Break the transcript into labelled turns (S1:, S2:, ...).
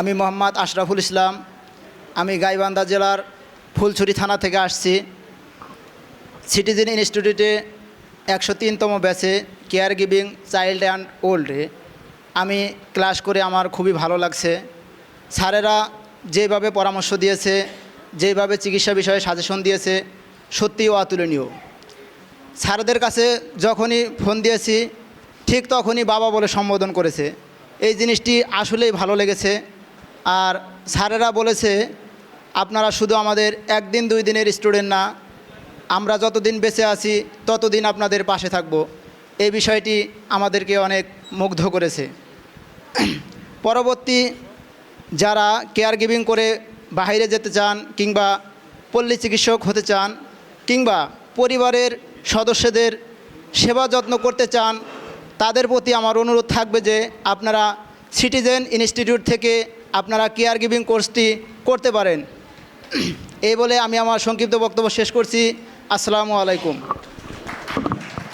S1: আমি মোহাম্মদ আশরাফুল ইসলাম। আমি গাইবান্ধা জেলার ফুলছড়ি থানা থেকে আসছি। সিটিজেন ইনস্টিটিউটে একশো তিনতম ব্যাচে কেয়ার গিভিং চাইল্ড অ্যান্ড ওল্ডে আমি ক্লাস করে আমার খুবই ভালো লাগছে। স্যারেরা যেভাবে পরামর্শ দিয়েছে, যেভাবে চিকিৎসা বিষয়ে সাজেশন দিয়েছে, সত্যিই অতুলনীয়। স্যারদের কাছে যখনই ফোন দিয়েছি, ঠিক তখনই বাবা বলে সম্বোধন করেছে। এই জিনিসটি আসলেই ভালো লেগেছে। আর স্যারেরা বলেছে, আপনারা শুধু আমাদের একদিন, দুই দিনের স্টুডেন্ট না, আমরা যতদিন বেঁচে আছি, ততদিন আপনাদের পাশে থাকব। এই বিষয়টি আমাদেরকে অনেক মুগ্ধ করেছে। পরবর্তী যারা কেয়ার গিভিং করে বাইরে যেতে চান কিংবা পল্লী চিকিৎসক হতে চান কিংবা পরিবারের সদস্যদের সেবা যত্ন করতে চান তাদের প্রতি আমার অনুরোধ থাকবে যে আপনারা সিটিজেন ইনস্টিটিউট থেকে আপনারা কেয়ার গিভিং কোর্সটি করতে পারেন। এই বলে আমি আমার সংক্ষিপ্ত বক্তব্য শেষ করছি। আসসালামু আলাইকুম।